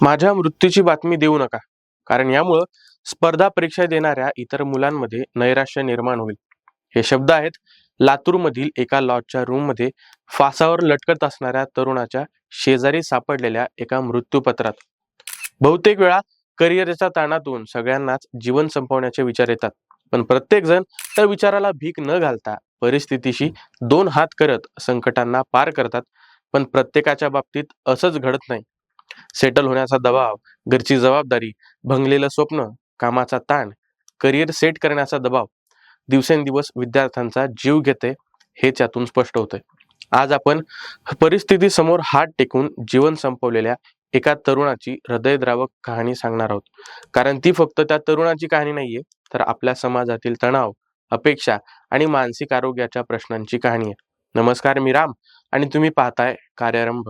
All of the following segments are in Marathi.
माझ्या मृत्यूची बातमी देऊ नका कारण यामुळं स्पर्धा परीक्षा देणाऱ्या इतर मुलांमध्ये नैराश्य निर्माण होईल. हे शब्द आहेत लातूरमधील एका लॉजच्या रूममध्ये फासावर लटकत असणाऱ्या तरुणाच्या शेजारी सापडलेल्या एका मृत्यूपत्रात. बहुतेक वेळा करिअरच्या ताणातून सगळ्यांनाच जीवन संपवण्याचे विचार येतात पण प्रत्येकजण त्या विचाराला भीक न घालता परिस्थितीशी दोन हात करत संकटांना पार करतात पण प्रत्येकाच्या बाबतीत असंच घडत नाही. सेटल होण्याचा दबाव घरची जबाबदारी भंगलेलं स्वप्न कामाचा ताण करिअर सेट करण्याचा दबाव. दिवसेंदिवस विद्यार्थ्यांचा जीव घेते हे त्यातून स्पष्ट होतंय. आज आपण परिस्थिती समोर हात टेकून जीवन संपवलेल्या एका तरुणाची हृदयद्रावक कहाणी सांगणार आहोत. कारण ती फक्त त्या तरुणाची कहाणी नाहीये तर आपल्या समाजातील तणाव अपेक्षा आणि मानसिक आरोग्याच्या प्रश्नांची कहाणी आहे. नमस्कार मी राम आणि तुम्ही पाहताय कार्यारंभ.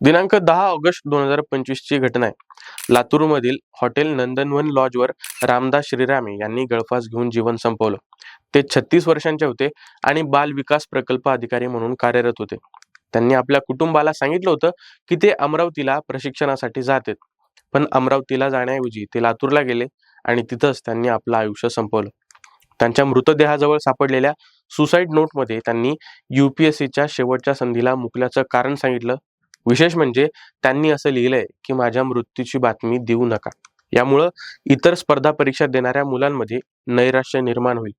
दिनांक दहा ऑगस्ट दोन हजार पंचवीस ची घटना आहे. लातूरमधील हॉटेल नंदनवन लॉजवर रामदास श्रीरामे यांनी गळफास घेऊन जीवन संपवलं. ते छत्तीस वर्षांचे होते आणि बाल विकास प्रकल्प अधिकारी म्हणून कार्यरत होते. त्यांनी आपल्या कुटुंबाला सांगितलं होतं की ते अमरावतीला प्रशिक्षणासाठी जातात. पण अमरावतीला जाण्याऐवजी ते लातूरला गेले आणि तिथंच त्यांनी आपलं आयुष्य संपवलं. त्यांच्या मृतदेहाजवळ सापडलेल्या सुसाईड नोटमध्ये त्यांनी युपीएससीच्या शेवटच्या संधीला मुकल्याचं कारण सांगितलं विशेष म्हणजे त्यांनी असं लिहिलंय की माझ्या मृत्यूची बातमी देऊ नका. यामुळं इतर स्पर्धा परीक्षा देणाऱ्या मुलांमध्ये नैराश्य निर्माण होईल.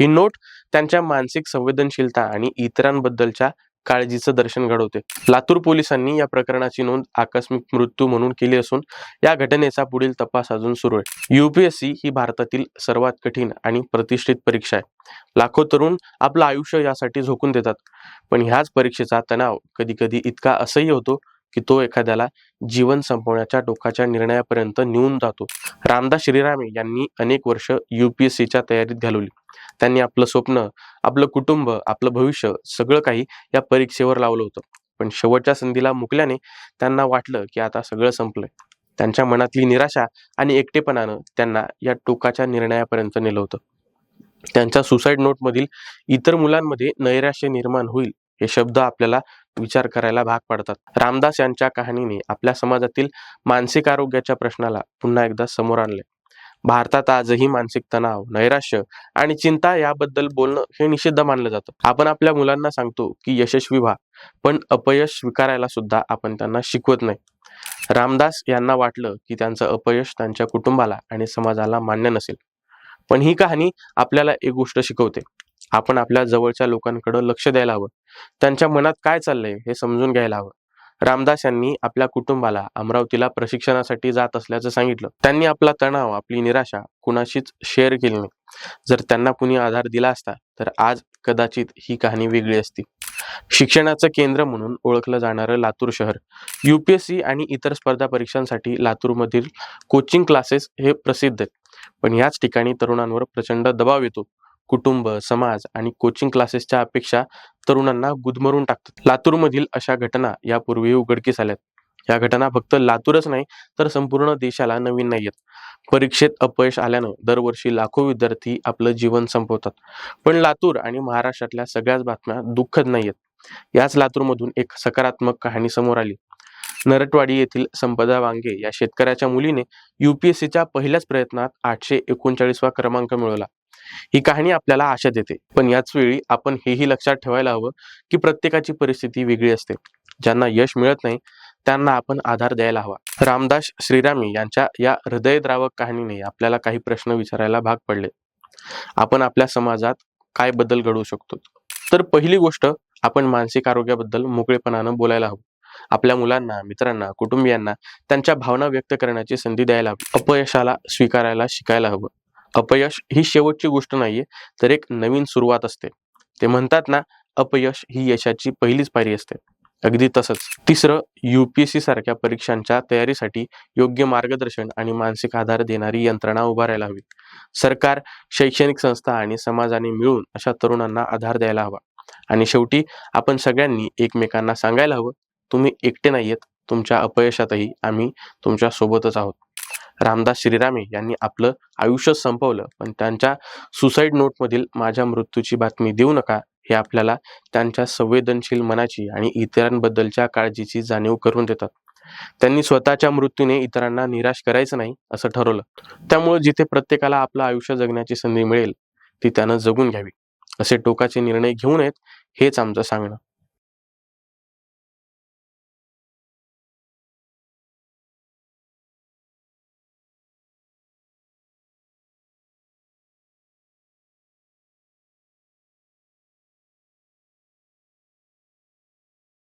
ही नोट त्यांच्या मानसिक संवेदनशीलता आणि इतरांबद्दलच्या काळजीचं दर्शन घडवते. लातूर पोलिसांनी या प्रकरणाची नोंद आकस्मिक मृत्यू म्हणून केली असून या घटनेचा पुढील तपास अजून सुरू आहे. युपीएससी ही भारतातील सर्वात कठीण आणि प्रतिष्ठित परीक्षा आहे. लाखो तरुण आपलं आयुष्य यासाठी झोकून देतात. पण ह्याच परीक्षेचा तणाव कधी कधी इतका असह्य होतो की तो एखाद्याला जीवन संपवण्याच्या टोकाच्या निर्णयापर्यंत नेऊन जातो. रामदास श्रीरामे यांनी अनेक वर्ष युपीएससीच्या तयारीत घालवली. त्यांनी आपलं स्वप्न आपलं कुटुंब आपलं भविष्य सगळं काही या परीक्षेवर लावलं होतं. पण शेवटच्या संधीला मुकल्याने त्यांना वाटलं की आता सगळं संपलंय. त्यांच्या मनातली निराशा आणि एकटेपणानं त्यांना या टोकाच्या निर्णयापर्यंत नेलं होतं. त्यांच्या सुसाईड नोटमधील इतर मुलांमध्ये नैराश्य निर्माण होईल हे शब्द आपल्याला विचार करायला भाग पाडतात. रामदास यांच्या कहाणीने आपल्या समाजातील मानसिक आरोग्याच्या प्रश्नाला पुन्हा एकदा समोर आणले भारतात आजही मानसिक तणाव नैराश्य आणि चिंता याबद्दल बोलणं हे निषिद्ध मानलं जातं. आपण आपल्या मुलांना सांगतो की यशस्वी व्हा पण अपयश स्वीकारायला सुद्धा आपण त्यांना शिकवत नाही. रामदास यांना वाटलं की त्यांचं अपयश त्यांच्या कुटुंबाला आणि समाजाला मान्य नसेल. पण ही कहाणी आपल्याला एक गोष्ट शिकवते. आपण आपल्या जवळच्या लोकांकडे लक्ष द्यायला हवं. त्यांच्या मनात काय चाललंय हे समजून घ्यायला हवं. रामदास यांनी आपल्या कुटुंबाला अमरावतीला प्रशिक्षणासाठी जात असल्याचं सांगितलं. त्यांनी आपला तणाव आपली निराशा कुणाशीच शेअर केली नाही. जर त्यांना कुणी आधार दिला असता तर आज कदाचित ही कहाणी वेगळी असती. शिक्षणाचं केंद्र म्हणून ओळखलं जाणारं लातूर शहर. युपीएससी आणि इतर स्पर्धा परीक्षांसाठी लातूरमधील कोचिंग क्लासेस हे प्रसिद्ध आहेत. पण याच ठिकाणी तरुणांवर प्रचंड दबाव येतो. कुटुंब समाज आणि कोचिंग क्लासेसच्या अपेक्षा तरुणांना गुदमरून टाकतात. लातूरमधील अशा घटना यापूर्वी उघडकीस आल्यात. या घटना फक्त लातूरच नाही तर संपूर्ण देशाला नवीन नाहीयेत परीक्षेत अपयश आल्यानं दरवर्षी लाखो विद्यार्थी आपलं जीवन संपवतात. पण लातूर आणि महाराष्ट्रातल्या सगळ्याच बातम्या दुःखद नाहीयेत याच लातूरमधून एक सकारात्मक कहाणी समोर आली. नरटवाडी येथील संपदा वांगे या शेतकऱ्याच्या मुलीने युपीएससीच्या पहिल्याच प्रयत्नात आठशे एकोणचाळीसवा क्रमांक मिळवला. ही कहाणी आपल्याला आशा देते. पण याच वेळी आपण हेही लक्षात ठेवायला हवं की प्रत्येकाची परिस्थिती वेगळी असते. ज्यांना यश मिळत नाही त्यांना आपण आधार द्यायला हवा. रामदास श्रीरामी यांच्या या हृदयद्रावक कहाणीने आपल्याला काही प्रश्न विचारायला भाग पडले. आपण आपल्या समाजात काय बदल घडवू शकतो? तर पहिली गोष्ट आपण मानसिक आरोग्याबद्दल मोकळेपणानं बोलायला हवं. आपल्या मुलांना मित्रांना कुटुंबियांना त्यांच्या भावना व्यक्त करण्याची संधी द्यायला हवी. अपयशाला स्वीकारायला शिकायला हवं. अपयश ही शेवटची गोष्ट नाहीये तर एक नवीन सुरुवात असते. ते म्हणतात ना अपयश ही यशाची पहिलीच पायरी असते. अगदी तसंच. तिसरं युपीएससी सारख्या परीक्षांच्या तयारीसाठी योग्य मार्गदर्शन आणि मानसिक आधार देणारी यंत्रणा उभारायला हवी. सरकार शैक्षणिक संस्था आणि समाजाने मिळून अशा तरुणांना आधार द्यायला हवा. आणि शेवटी आपण सगळ्यांनी एकमेकांना सांगायला हवं. तुम्ही एकटे नाहीयेत. तुमच्या अपयशातही आम्ही तुमच्या सोबतच आहोत. रामदास श्रीरामे यांनी आपलं आयुष्य संपवलं. पण त्यांच्या सुसाईड नोटमधील माझ्या मृत्यूची बातमी देऊ नका हे आपल्याला त्यांच्या संवेदनशील मनाची आणि इतरांबद्दलच्या काळजीची जाणीव करून देतात. त्यांनी स्वतःच्या मृत्यूने इतरांना निराश करायचं नाही असं ठरवलं. त्यामुळे जिथे प्रत्येकाला आपलं आयुष्य जगण्याची संधी मिळेल ती त्यानं जगून घ्यावी असे टोकाचे निर्णय घेऊ नयेत हेच आमचं सांगणं.